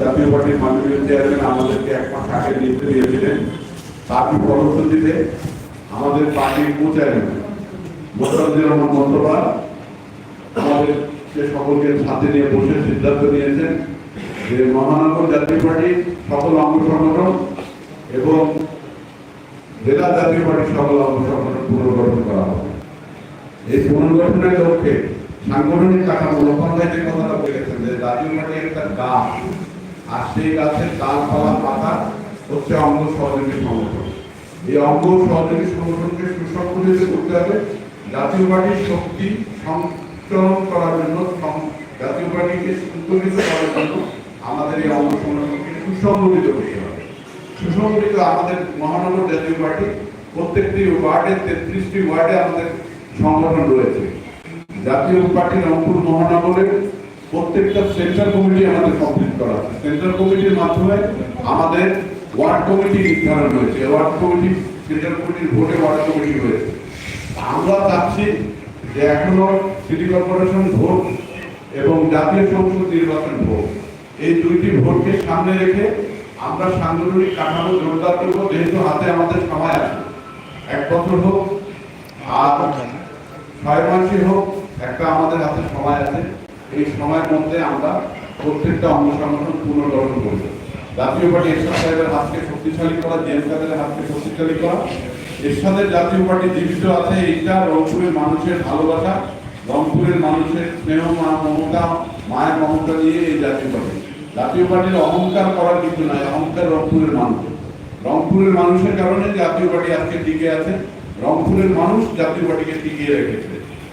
জাতীয় পার্টির মাননীয় চেয়ারম্যান আমাদেরকে এক মাস আগে নির্দেশ দিয়েছিলেন। তার ফলশ্রুতিতে আমাদের পার্টির কো চেয়ারম্যান মোস্তাফিজুর রহমান মন্তবার আমাদের সে সকলকে সাথে নিয়ে বসে সিদ্ধান্ত নিয়েছেন যে মহানগর জাতীয় পার্টি সকল অঙ্গ সংগঠন এবং জেলা জাতীয় পার্টির সকল অঙ্গ সংগঠন পুনর্গঠন করা হবে। এই পুনর্গঠনের লক্ষ্যে সাংগঠনিক কাঠামো লোকমান ভাই কথাটা বলেছেন যে পার্টি একটা গাছ, আর সেই গাছের ডালপালা পাতা হচ্ছে অঙ্গ সহযোগী সংগঠন। এই অঙ্গ সহযোগী সংগঠনকে সুসংগঠিত করতে হবে, জাতীয় পার্টির শক্তি সঞ্চালন করার জন্য জাতীয় পার্টিকে সুসংগঠিত করার জন্য আমাদের এই অঙ্গ সংগঠনকে সুসংগঠিত করতে হবে। সুসংগঠিত আমাদের মহানগর জাতীয় পার্টি, প্রত্যেকটি ওয়ার্ডে তেত্রিশটি ওয়ার্ডে আমাদের সংগঠন রয়েছে। জাতীয় পার্টির রংপুর মহানগরের প্রত্যেকটা সেন্ট্রাল কমিটি আমাদের কমপ্লিট করা। সেন্ট্রাল কমিটির মাধ্যমে আমাদের ওয়ার্ড কমিটি নির্ধারণ হয়েছে। ওয়ার্ড কমিটি, সেন্ট্রাল কমিটির ভোটে ওয়ার্ড কমিটি হয়েছে। আমরা চাচ্ছি যে এখনও সিটি কর্পোরেশন ভোট এবং জাতীয় সংসদ নির্বাচন ভোট। এই দুইটি ভোটকে সামনে রেখে আমরা সাংগঠনিক কাঠামো জোরদার করব, যেহেতু হাতে আমাদের সময় আছে। এক বছর হোক, আর ছয় মাসই হোক একটা আমাদের হাতে সময় আছে। এই সময়ের মধ্যে আমরা প্রত্যেকটা অঙ্গ সংগঠন পুনর্গঠন করব। জাতীয় পার্টি এরশাদ সাহেবের হাতকে শক্তিশালী করা জেএম কাদের হাতকে শক্তিশালী করা। এরশাদের জাতীয় পার্টি জীবিত আছে, এইটা রংপুরের মানুষের ভালোবাসা, রংপুরের মানুষের স্নেহ, মা- মমতা, মায়ের মমতা নিয়ে এই জাতীয় পার্টি। জাতীয় পার্টির অহংকার করার কিছু নাই, অহংকার রংপুরের মানুষ। রংপুরের মানুষের কারণে জাতীয় পার্টি আজকে টিকে আছে। রংপুরের মানুষ জাতীয় পার্টিকে টিকিয়ে রেখেছে।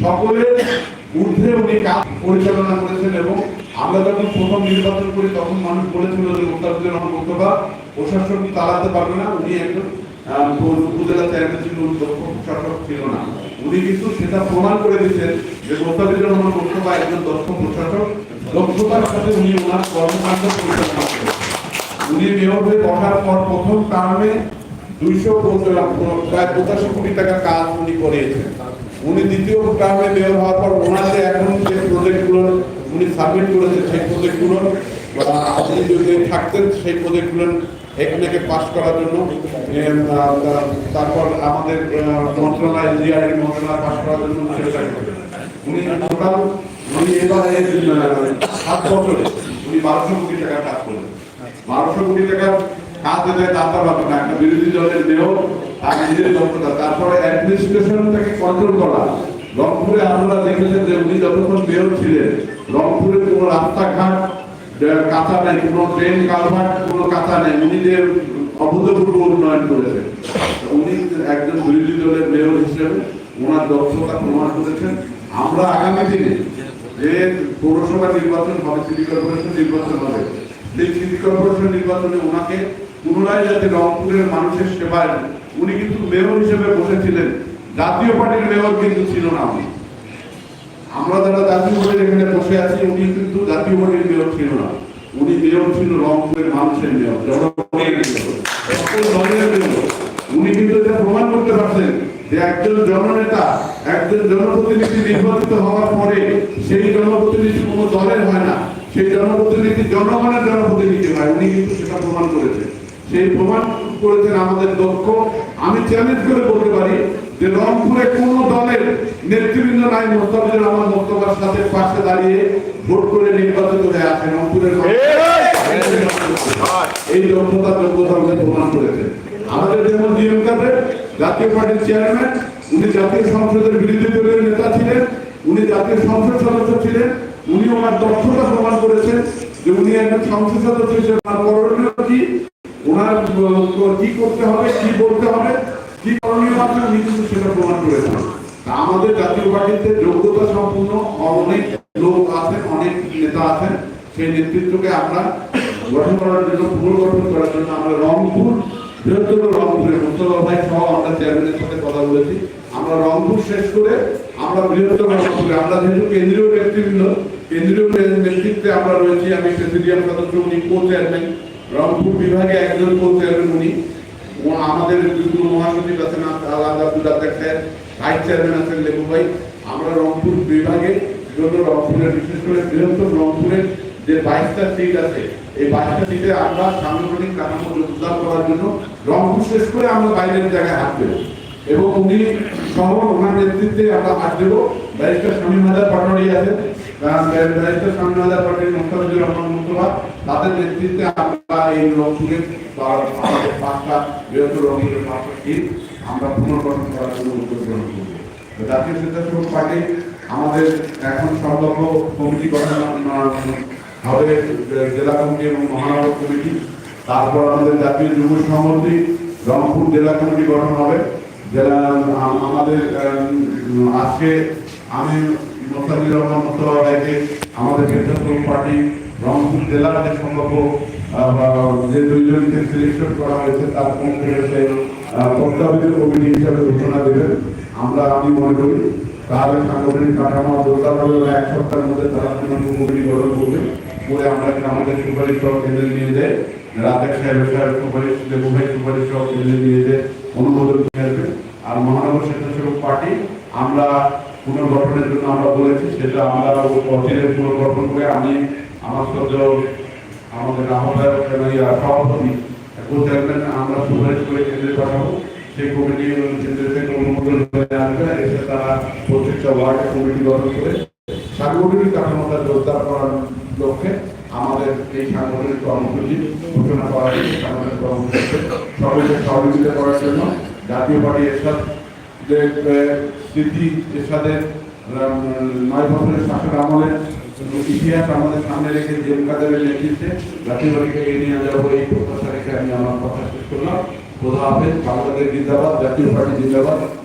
সকলের ঊর্ধ্বে উনি কাজ পরিচালনা করেছেন এবং আমরা যখন প্রথম নির্বাচন করি, তখন মানুষ বলেছিল যে মোস্তাফিজুর রহমান মোস্তফা প্রশাসন চালাতে পারবে না? উনি একজন উপজেলা চেয়ারম্যান ছিল দক্ষ প্রশাসক ছিল না। উনি কিন্তু সেটা প্রমাণ করে যে রহমান একজন দক্ষ প্রশাসক। দক্ষতার সাথে উনি ওনার কর্মকাণ্ড পরিচালনা করেছেন। উনি মেয়র হয়ে বসার পর প্রথম টার্মে দুইশো প্রায় পঁচাশি কোটি টাকা কাজ উনি করিয়েছেন। উনি দ্বিতীয় টার্মে মেয়র হওয়ার পর ওনার যে এখন যে প্রজেক্টগুলো উনি সাবমিট করেছেন, সেই প্রজেক্টগুলো আপনি যদি থাকতেন, সেই প্রজেক্টগুলো এখানে পাস করার জন্য। তারপর আমাদের মন্ত্রণালয় ইঞ্জিনিয়ারিং মন্ত্রণালয় পাস করার জন্য করবেন উনি টোটাল, উনি এবারে সাত বছরে উনি বারোশো কোটি টাকা কাজ করলেন। বারোশো কোটি টাকার কাজ দিতে দাতা পাবে না একটা বিরোধী দলের মেয়র তার নিজের দক্ষতা তারপরে অ্যাডমিনিস্ট্রেশনটাকে কন্ট্রোল করা। রংপুরে আপনারা দেখেছেন যে উনি যতক্ষণ মেয়র ছিলেন, রংপুরে কোনো রাস্তাঘাট কাঁচা নেই, কোনো ট্রেন কালভার্ট কোনো কাঁচা নেই। উনি যে অভূতপূর্ব উন্নয়ন করেছেন। উনি একজন বিরোধী দলের মেয়র হিসেবে ওনার দক্ষতা প্রমাণ করেছেন। আমরা আগামী দিনে যে পৌরসভা নির্বাচন হবে, সিটি কর্পোরেশন নির্বাচন হবে, সেই সিটি কর্পোরেশন নির্বাচনে ওনাকে পুনরায় যাতে রংপুরের মানুষের সেবায় উনি কিন্তু মেয়র হিসেবে বসেছিলেন। জাতীয় পার্টির মেয়র কিন্তু ছিল না উনি। আমরা যারা জাতীয় পার্টির এখানে বসে আছি, উনি কিন্তু জাতীয় পার্টির মেয়র ছিল না। উনি মেয়র ছিল রংপুরের মানুষের মেয়র। উনি কিন্তু এটা প্রমাণ করতে পারছেন যে একজন জননেতা, একজন জনপ্রতিনিধি নির্বাচিত হওয়ার পরে সেই জনপ্রতিনিধি কোনো দলের হয় না, সেই জনপ্রতিনিধি জনগণের জনপ্রতিনিধি হয়, উনি কিন্তু সেটা প্রমাণ করেছেন। সেই প্রমাণ করেছেন আমাদের দক্ষ। আমি চ্যালেঞ্জ করে বলতে পারি যে রংপুরে কোন দলের নেতৃবৃন্দ নাই, মোস্তাফিজুর রহমান মোস্তফার সাথে পাশে দাঁড়িয়ে ভোট করে নির্বাচিত হয়ে আছে রংপুরের এই দক্ষতা যোগ্যতা আমাদের প্রমাণ করেছে। আমাদের যেমন ডিএম কাদের, জাতীয় পার্টির চেয়ারম্যান উনি জাতীয় সংসদের বিরোধী দলের নেতা ছিলেন, উনি জাতীয় সংসদ সদস্য ছিলেন উনি ওনার দক্ষতা প্রমাণ করেছেন যে উনি একজন সংসদ সদস্য হিসেবে করণীয় কি? ওনার কি করতে হবে, কি বলতে হবে, কি করণীয় আছে উনি সেটা প্রমাণ করেছেন আমাদের জাতীয় পার্টিতে যোগ্যতা সম্পূর্ণ অনেক লোক আছেন, অনেক নেতা আছেন। সেই নেতৃত্বকে আমরা গঠন করার জন্য, পুনর্গঠন করার জন্য আমরা রংপুর, বৃহত্তর রংপুরে মুস্তফা ভাই সহ আমরা চেয়ারম্যানের সাথে কথা বলেছি। আমরা রংপুর শেষ করে আমরা বৃহত্তর রংপুরে, আমরা যেহেতু কেন্দ্রীয় নেতৃবৃন্দ, কেন্দ্রীয় নেতৃত্বে আমরা রয়েছি, আমি প্রেসিডিয়াম সদস্য, উনি কো চেয়ারম্যান রংপুর বিভাগে একজন চেয়ারম্যান উনি। আমাদের যুগ্ম মহাসচিব আছেন আলাদা রাজ্জাক স্যার ভাইস চেয়ারম্যান আছেন লেবু ভাই। আমরা রংপুর বিভাগে জন্য রংপুরের, বিশেষ করে বৃহত্তর রংপুরের যে বাইশটা সিট আছে, এই বাইশটা সিটে আমরা সাংগঠনিক কাঠামো জোরদার করার জন্য রংপুর শেষ করে আমরা বাইরের জায়গায় হাত দেবো। এবং উনি সহ ওনার নেতৃত্বে আমরা হাত দেবো। ব্যারিস্টার স্বামী হাজার পাটোয়ারি আছেন। স্বামী হাজার পাটোয়ারি মোস্তাফিজুর রহমান মুস্তফা তাদের নেতৃত্বে আমরা এই বা আমাদের পাঁচটা বৃহত্তর রংপুরের পাঁচটা সিট আমরা পুনর্গঠন করার জন্য উদ্যোগ গ্রহণ করব। জাতীয় স্বেচ্ছাসেবক পার্টি আমাদের এখন সংলগ্ন কমিটি গঠন হবে জেলা কমিটি এবং মহানগর কমিটি। তারপর আমাদের জাতীয় যুব সংহতি রংপুর জেলা কমিটি গঠন হবে। জেলা আমাদের আজকে আমি মোস্তাফিজুর রহমান মোস্তফা ভাইকে আমাদের স্বেচ্ছাসেবক পার্টি রংপুর জেলার যে সম্ভাব্য যে দুইজনকে সিলেকশন করা হয়েছে, তার হচ্ছে প্রস্তাবিত কমিটি হিসাবে ঘোষণা দেবেন। আমরা আমি মনে করি তাহলে সাংগঠনিক কাঠামো জোরদার হবে এক সপ্তাহের মধ্যে তারা তৃণমূল কমিটি গঠন করবে। করে আমরা আমাদের সুপারিশ সহ কেন্দ্রে নিয়ে যাই রাজাক সাহেবের সাহেব সুপারিশ লেবু ভাই সুপারিশ সহ কেন্দ্রে নিয়ে যাই অনুমোদন নিয়ে আসবে আর মহানগর স্বেচ্ছাসেবক পার্টি, আমরা পুনর্গঠনের জন্য আমরা বলেছি, সেটা আমরা অচিরে পুনর্গঠন করে আমি, আমার সদ্য আমাদের আহ্বায়ক সভাপতি চেয়ারম্যান আমরা সুপারিশ করে কেন্দ্রে পাঠাবো। সেই কমিটি কেন্দ্র থেকে অনুমোদন হয়ে আসবে, এসে তারা প্রত্যেকটা ওয়ার্ডে কমিটি গঠন করে সাংগঠনিক কাঠামোটা জোরদার করার লক্ষ্যে আমাদের এই সাংগঠনিক কর্মসূচি ঘোষণা করা হয়েছে, সাংগঠনিক কর্মসূচিতে। সকলকে সহযোগিতা করার জন্য জাতীয় পার্টি এরশাদ স্মৃতি এরশাদের নয় বছরের শাসন আমলের ইতিহাস আমাদের সামনে রেখে জেল কাদের নেতৃত্বে জাতিবাড়িকে এগিয়ে নিয়ে যাব এই প্রত্যাশা রেখে আমি আমার কথা শেষ করলাম। খোদা হাফেজ, বাংলাদেশ জিন্দাবাদ, জাতীয় পার্টি জিন্দাবাদ।